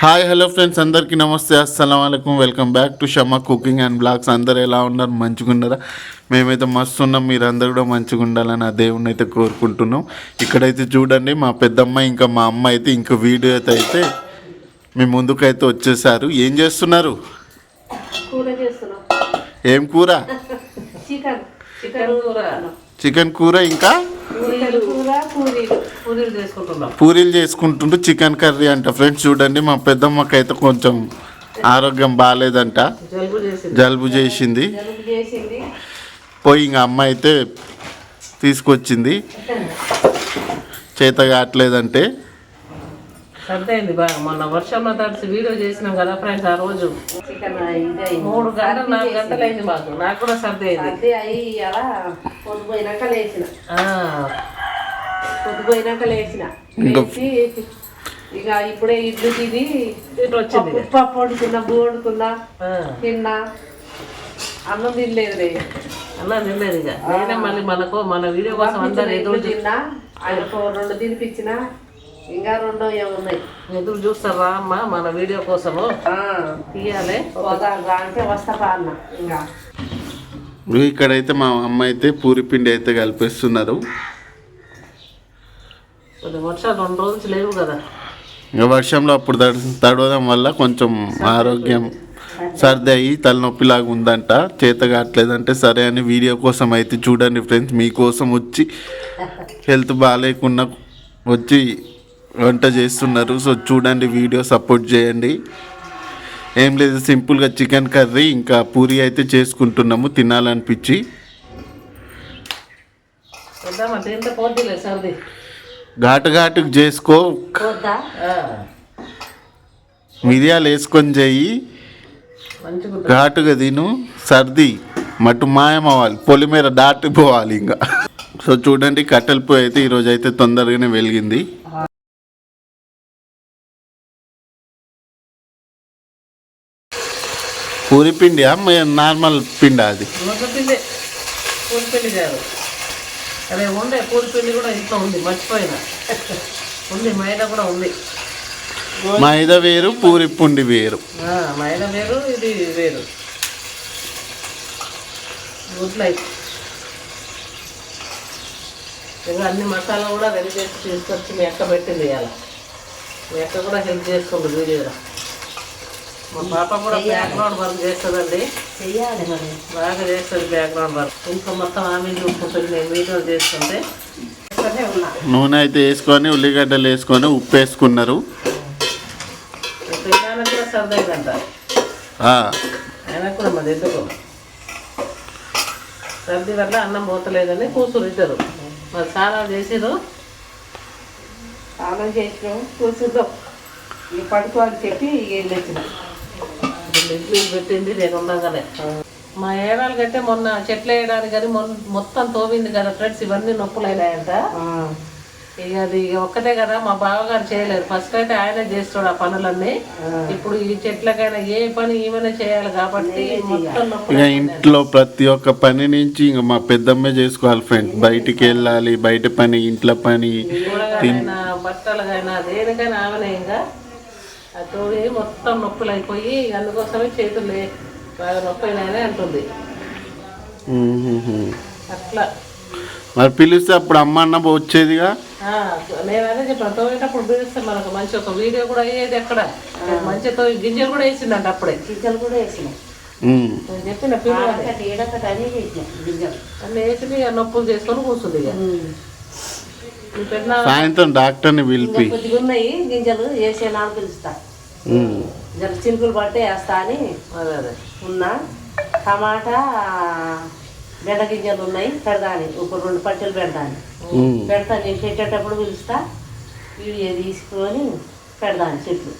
Hi hello friends అందరికీ నమస్తే అస్సలం అయికం welcome back to Shama cooking and blogs. అందరు ఎలా ఉన్నారు? మంచిగా ఉన్నారా? మేమైతే మస్తు ఉన్నాం. మీరు అందరు కూడా మంచిగా ఉండాలని ఆ దేవుణ్ణి అయితే కోరుకుంటున్నాం. ఇక్కడైతే చూడండి మా పెద్దమ్మ ఇంకా మా అమ్మ అయితే ఇంకా వీడియో అయితే అయితే మీ ముందుకైతే వచ్చేసారు. ఏం చేస్తున్నారు? ఏం కూర? చికెన్ కూర ఇంకా? పూరీలు. చేసుకుంటుంటూ చికెన్ కర్రీ అంట. ఫ్రెండ్స్ చూడండి మా పెద్దమ్మకి అయితే కొంచెం ఆరోగ్యం బాగాలేదంట జలుబు చేసింది. పోయి ఇంకా అమ్మ అయితే తీసుకొచ్చింది. చేత కావట్లేదంటే. సర్ది అయింది బాగా మొన్న వర్షంలో తడిసి వీడియో చేసినాం కదా ఫ్రెండ్స్ ఆ రోజు. మూడు గంటలు నాలుగు గంటలు అయింది మాకు. నాకు కూడా సర్ది అయింది అదే అయ్యి అలా పొద్దుపోయినాక లేచిన. ఆ, పొద్దుపోయినాక లేచిన. ఇంకా- లేచి ఇక ఇప్పుడే ఇడ్లు తిని ఇటు వచ్చింది పప్పు వండుకున్నా బూ వండుకున్నా ఆ, తిన్నా. అన్నం తినలేదు నేను. అలా నిన్నది ఇక. నేనే మళ్ళీ మనకు మన వీడియో కోసం అందరు ఎదురు తిన్నా. ఆయనకు రెండు తినిపించిన. ఇంకా రెండో ఏమున్నాయి? ఎదురు చూస్తారా అమ్మ? మన వీడియో కోసము? ఆ, తీయాలి. పోదాం రా అంటే వస్తా పా అన్న. ఇంకా. ఇక్కడైతే మా అమ్మ అయితే పూరి పిండి అయితే కలిపేస్తున్నారు. వర్షాలు రెండు రోజులు లేవు కదా. ఇంకా వర్షంలో అప్పుడు తడ తడవడం వల్ల కొంచెం ఆరోగ్యం సర్ది అయ్యి తలనొప్పిలాగా ఉందంట. చేత కావట్లేదంటే సరే అని వీడియో కోసం అయితే చూడండి ఫ్రెండ్స్. మీకోసం వచ్చి హెల్త్ బాగాలేకున్నా వచ్చి వంట చేస్తున్నారు. సో చూడండి వీడియో సపోర్ట్ చేయండి. ఏం లేదు సింపుల్గా చికెన్ కర్రీ ఇంకా పూరి అయితే చేసుకుంటున్నాము తినాలనిపించి. ఘాటు ఘాటుకు చేసుకో. మిరియాలు వేసుకొని ఉంటుంది. ఘాటుగా తిను. సర్ది మటు మాయం అవ్వాలి పొలిమేర దాటిపోవాలి ఇంకా. సో చూడండి కట్టెల పొయ్యి అయితే ఈరోజు అయితే తొందరగానే వెలిగింది. పూరి పిండియా నార్మల్ పిండి అది? కాదు. అదే ఉండే పూరిపిండి కూడా ఇంట్లో ఉంది మర్చిపోయినా. ఉంది మైదా కూడా ఉంది. మైదా వేరు పూరి పిండి వేరు. మైదా వేరు ఇది వేరు. గుడ్ లైఫ్ అన్ని మసాలా కూడా రెడీ చేసి తీసుకొచ్చి మీ అక్క పెట్టింది ఇవాళ. మీ అక్క కూడా హెల్ప్ చేసుకుంటుంది వీడియోలో. మా పాప కూడా బ్యాక్గ్రౌండ్ వర్క్ చేస్తుందండి. చెయ్యాలి మరి. బాగా చేస్తుంది బ్యాక్గ్రౌండ్ వర్క్ ఇంట్లో మొత్తం ఆమె చూసుకుంటుంది నేను వీడియోలు చేస్తుంటే నూనె అయితే వేసుకొని ఉల్లిగడ్డలు వేసుకొని ఉప్పు వేసుకున్నారు. సర్ది వల్ల అన్నం పోతలేదని కూతురు ఇద్దరు మరి చాలా చేసిరు స్నానం చేసినాం కూర్చుందాం ఇక పడుకో అని చెప్పి ఇక వెళ్ళొచ్చిన. పెట్టింది నేను ఉండగానే. మా ఏడాలు కంటే మొన్న చెట్లు వేయడానికి కానీ మొన్న మొత్తం తోవింది కదా ఫ్రెండ్స్ ఇవన్నీ నొప్పులైనాయంట. ఇక అది ఇక ఒక్కటే కదా మా బావగారు చేయలేరు ఫస్ట్ అయితే ఆయనే చేస్తాడు ఆ పనులన్నీ. ఇప్పుడు ఈ చెట్లకైనా ఏ పని ఈమెనే చేయాలి కాబట్టి మొత్తం నొప్పులు ఇక ఇంట్లో ప్రతి ఒక్క పని నుంచి ఇంక మా పెద్దమ్మే చేసుకోవాలి ఫ్రెండ్ బయటికి వెళ్ళాలి బయట పని ఇంట్లో పని బట్టలకైనా దేనికైనా ఆమెనే ఇంకా. అది తోడి మొత్తం నొప్పులు అయిపోయి అందుకోసమే చేతులు బాగా నొప్పి అయినాయని అంటుంది. అట్లా. మరి పిలిస్తే అప్పుడు అమ్మ అన్న వచ్చేదిగా? ఆ, నేను అదే చెప్పాను తోమేటప్పుడు పిలిస్తే మనకు మంచి ఒక వీడియో కూడా అయ్యేది ఎక్కడ? మంచి తో గింజలు కూడా వేసిందంట అప్పుడే. గింజలు కూడా వేసినాం. ఉమ్. నేను చెప్పిన పిల్లలు అన్నీ వేసి ఇక నొప్పులు చేసుకొని కూర్చుంది ఇక. సాయంత్రం డాక్టర్ని పిలిపి. కొద్దిగా ఉన్నాయి గింజలు వేసేనాడు పిలుస్తా. ఉమ్. జర చినుకులు పడితే వేస్తా అని ఉన్నా టమాటా బెండ గింజలు ఉన్నాయి పెడదాని ఒక రెండు పట్టెలు పెడదాని. పెడతా నేను పెట్టేటప్పుడు పిలుస్తా. వీడియో తీసుకొని పెడదాని చెట్లు.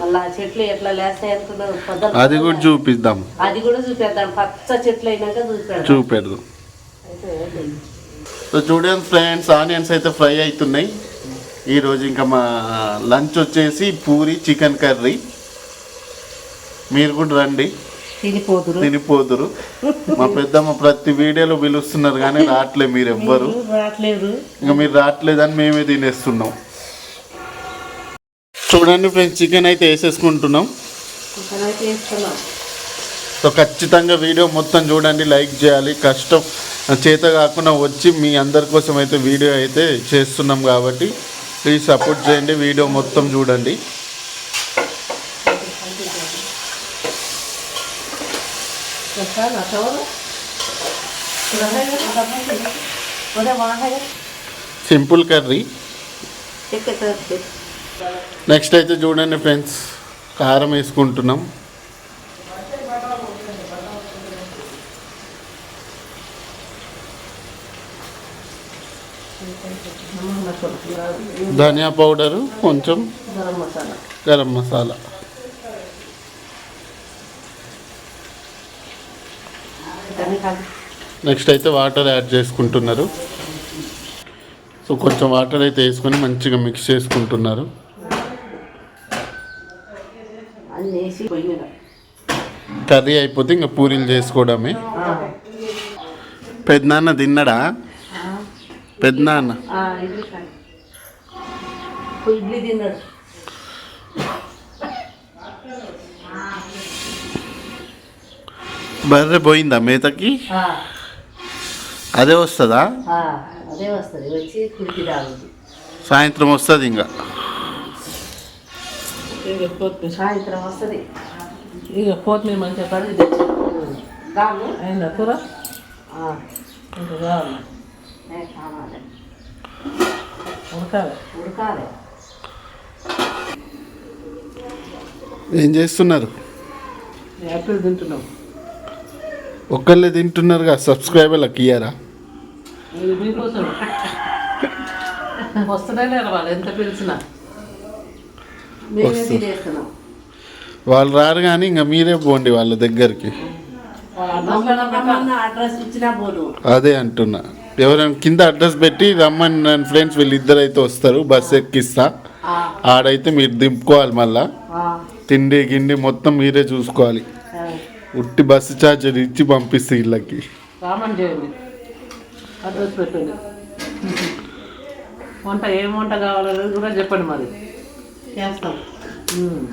మళ్ళీ ఆ చెట్లు ఎట్లా లేస్తాయి అనుకున్నారు? పొద్దున అది కూడా చూపిద్దాం. అది కూడా చూపెడతాను పచ్చ చెట్లు అయినాక చూపెడతాను చూపెడదాం. అయితే? సో చూడండి ఫ్రెండ్స్ ఆనియన్స్ అయితే ఫ్రై అవుతున్నాయి. ఈరోజు ఇంకా మా లంచ్ వచ్చేసి పూరి చికెన్ కర్రీ మీరు కూడా రండి. తినిపోతురు తినిపోదురు. మా పెద్దమ్మ ప్రతి వీడియోలో పిలుస్తున్నారు కానీ రావట్లే మీరు ఎవ్వరు రావట్లేదు ఇంకా మీరు రావట్లేదని మేమే తినేస్తున్నాం. చూడండి ఫ్రెండ్స్ చికెన్ అయితే వేసేసుకుంటున్నాం సో ఖచ్చితంగా వీడియో మొత్తం చూడండి లైక్ చేయాలి. కష్టం. చేత కాకుండా వచ్చి మీ అందరి కోసం అయితే వీడియో అయితే చేస్తున్నాం కాబట్టి ప్లీజ్ సపోర్ట్ చేయండి. వీడియో మొత్తం చూడండి. Simple curry. నెక్స్ట్ అయితే చూడండి ఫ్రెండ్స్ కారం వేసుకుంటున్నాం. ధనియా పౌడరు కొంచెం గరం మసాలా. నెక్స్ట్ అయితే వాటర్ యాడ్ చేసుకుంటున్నారు. సో కొంచెం వాటర్ అయితే వేసుకొని మంచిగా మిక్స్ చేసుకుంటున్నారు. కర్రీ అయిపోతే ఇంకా పూరీలు చేసుకోవడమే. పెద్దనాన్న తిన్నడా? పెద్దనాన్న. ఇడ్లీ తిన్నాడు. బర్రె పోయిందా మేతకి? ఆ, అదే వస్తుందా? ఆ, అదే వస్తుంది. వచ్చి కుడికి తాగుద్ది. సాయంత్రం వస్తుంది ఇంకా సాయంత్రం వస్తుంది. ఇక కొత్తిమీర మంచిగా తెచ్చి. కూర? ఇంకా కావాలి? ఏ కావాలి. ఉడకాలి. ఉడకాలి. ఏం చేస్తున్నారు? యాపిల్ తింటున్నాం. ఒక్కళ్ళే తింటున్నారుగా సబ్స్క్రైబర్లకు ఇయ్యారా? ఇది మీకోసం. వస్తూనే లేరు వాళ్ళు ఎంత పిలిచినా. మేమే వస్తుంది. తినేస్తున్నాం. వాళ్ళు రారు కానీ ఇంకా మీరే పోండి వాళ్ళ దగ్గరికి. రమ్మన్న అడ్రస్ ఇచ్చినా పోను. అదే అంటున్నా. ఎవరైనా కింద అడ్రస్ పెట్టి రమ్మని నన్ను ఫ్రెండ్స్ వీళ్ళిద్దరు అయితే వస్తారు బస్ ఎక్కిస్తా. ఆ, ఆడైతే మీరు దింపుకోవాలి మళ్ళా. ఆ, తిండి గిండి మొత్తం మీరే చూసుకోవాలి. ఉట్టి బస్సు ఛార్జర్ ఇచ్చి పంపిస్తే వీళ్ళకి రామన్ చేయండి అడ్రస్ పెట్టండి. వంట ఏం వంట కావాలనేది కూడా చెప్పండి మరి. చేస్తాం. ఉమ్.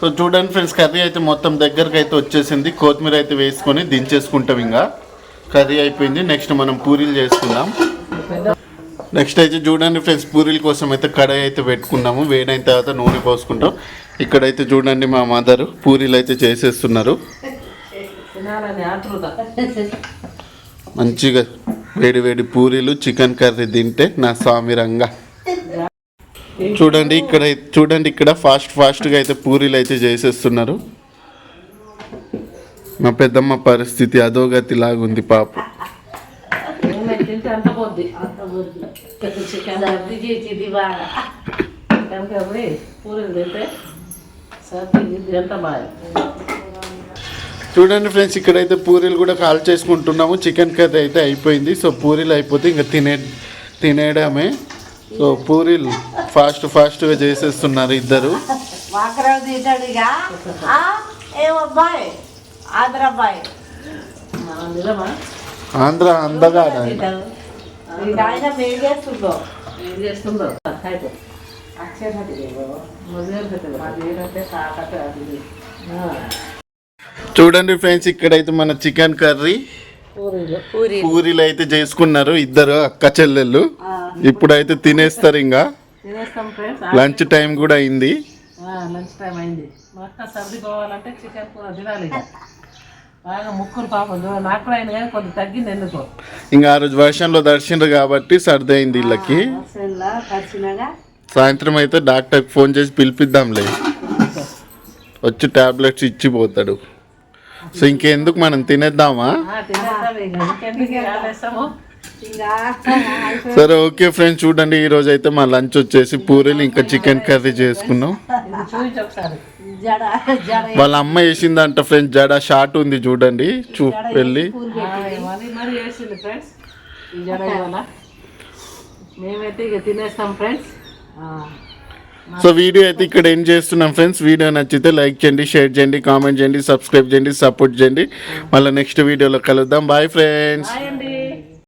సో చూడండి ఫ్రెండ్స్ కర్రీ అయితే మొత్తం దగ్గరకు అయితే వచ్చేసింది. కొత్తిమీర అయితే వేసుకొని దించేసుకుంటాం ఇంకా. కర్రీ అయిపోయింది. నెక్స్ట్ మనం పూరీలు చేసుకుందాం. నెక్స్ట్ అయితే చూడండి ఫ్రెండ్స్ పూరీల కోసం అయితే కడాయి అయితే పెట్టుకున్నాము. వేడైన తర్వాత నూనె పోసుకుంటాం. ఇక్కడైతే చూడండి మా మదర్ పూరీలు అయితే చేసేస్తున్నారు. మంచిగా వేడి వేడి పూరీలు చికెన్ కర్రీ తింటే నా స్వామి రంగా. చూడండి ఇక్కడ చూడండి ఇక్కడ ఫాస్ట్ ఫాస్ట్గా అయితే పూరీలు అయితే చేసేస్తున్నారు. మా పెద్దమ్మ పరిస్థితి అధోగతి లాగుంది పాప. చూడండి ఫ్రెండ్స్ ఇక్కడైతే పూరీలు కూడా కాల్ చేసుకుంటున్నాము. చికెన్ కర్రీ అయితే అయిపోయింది. సో పూరీలు అయిపోతే ఇంకా తినే తినేయడమే. సో పూరీలు ఫాస్ట్ ఫాస్ట్గా చేసేస్తున్నారు ఇద్దరు. వాకరావు తింటాడు ఇక ఆ, ఏం అబ్బాయి ఆంధ్ర అందగాడ ఆయన. తింటాడు ఇక ఆయన మేం చేస్తుందో ఏం చేస్తుందో అయితే చూడండి ఫ్రెండ్స్ ఇక్కడైతే మన చికెన్ కర్రీ. పూరీలు. పూరి పూరీలు అయితే చేసుకున్నారు ఇద్దరు అక్క చెల్లెళ్ళు. ఇప్పుడైతే తినేస్తారు ఇంకా. లంచ్ టైం కూడా అయింది. లంచ్ టైం అయింది. మా అక్క సర్ది పోవాలంటే చికెన్ కూర తినాలి ఇక. బాగా ముక్కులు పాపం. నాకు కూడా అయిన కానీ కొద్దిగా తగ్గింది ఎందుకో. ఇంకా ఆ రోజు వర్షంలో దర్శనరు కాబట్టి సర్ది అయింది వీళ్ళకి సాయంత్రం అయితే డాక్టర్కి ఫోన్ చేసి పిలిపిద్దాంలే. వచ్చి టాబ్లెట్స్ ఇచ్చి పోతాడు సో ఇంకెందుకు మనం తినేద్దామా? సరే ఓకే ఫ్రెండ్స్ చూడండి ఈ రోజు అయితే మా లంచ్ వచ్చేసి పూరీలు ఇంకా చికెన్ కర్రీ చేసుకున్నాం. ఇది చూపించి ఒకసారి. జడ జడ వాళ్ళ అమ్మ వేసిందంట ఫ్రెండ్స్ జడ షార్ట్ ఉంది చూడండి చూ వెళ్ళి. సో వీడియో అయితే ఇక్కడ ఏం చేస్తున్నాం ఫ్రెండ్స్. వీడియో నచ్చితే లైక్ చేయండి షేర్ చేయండి కామెంట్ చేయండి సబ్స్క్రైబ్ చేయండి సపోర్ట్ చేయండి. మళ్ళీ నెక్స్ట్ వీడియోలో కలుద్దాం. Bye friends